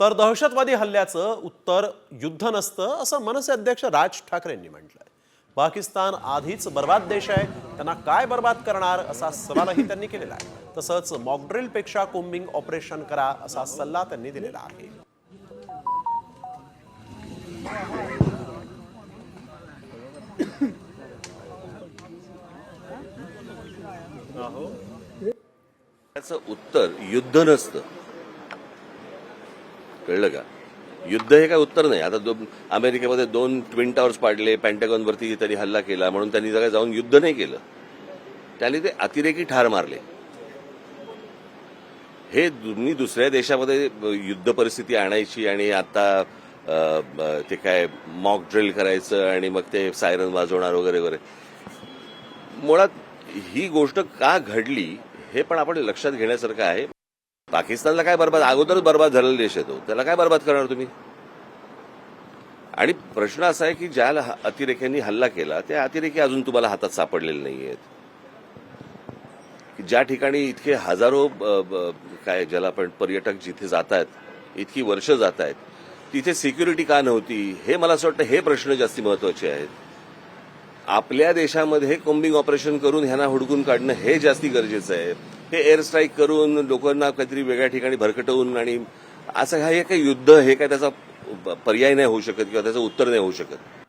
तर दहशतवादी हल्ल्याचं उत्तर युद्ध नसतं असं मनसे अध्यक्ष राज ठाकरेंनी म्हटलंय. पाकिस्तान आधीच बर्बाद देश आहे त्यांना काय बर्बाद करणार असा सवालही त्यांनी केलेला आहे. तसंच मॉकड्रिलपेक्षा कोम्बिंग ऑपरेशन करा असा सल्ला त्यांनी दिलेला आहे. त्याचं उत्तर युद्ध नसतं. कळलं का? युद्ध हे काय उत्तर नाही. आता दोन अमेरिकेमध्ये दोन ट्विन टावर्स पाडले पॅन्टॅगॉनवरती त्यांनी हल्ला केला म्हणून त्यांनी जगा जाऊन युद्ध नाही केलं. त्याने ते अतिरेकी ठार मारले. हे तुम्ही दुसऱ्या देशामध्ये युद्ध परिस्थिती आणायची आणि आता ते काय मॉक ड्रिल करायचं आणि मग ते सायरन वाजवणार वगैरे वगैरे. मुळात ही गोष्ट का घडली हे पण आपण लक्षात घेण्यासारखं आहे. पाकिस्तानला काय बर्बाद? अगोदरच बर्बाद झालेला देश येतो त्याला काय बर्बाद करणार तुम्ही? आणि प्रश्न असा आहे की ज्या अतिरेक्यांनी हल्ला केला त्या अतिरेकी अजून तुम्हाला हातात सापडलेले नाही आहेत ज्या ठिकाणी इतके हजारो काय ज्याला आपण पर्यटक जिथे जात आहेत इतकी वर्ष जात आहेत तिथे सिक्युरिटी का नव्हती? हे मला असं वाटतं हे प्रश्न जास्ती महत्त्वाचे आहेत. आपल्या देशामध्ये कोम्बिंग ऑपरेशन करून ह्यांना हुडकून काढणं हे जास्ती गरजेचं आहे. हे एअर स्ट्राईक करून लोकांना काहीतरी वेगळ्या ठिकाणी भरकटवून आणि असं हे काही युद्ध हे काय त्याचा पर्याय नाही होऊ शकत किंवा त्याचं उत्तर नाही होऊ शकत.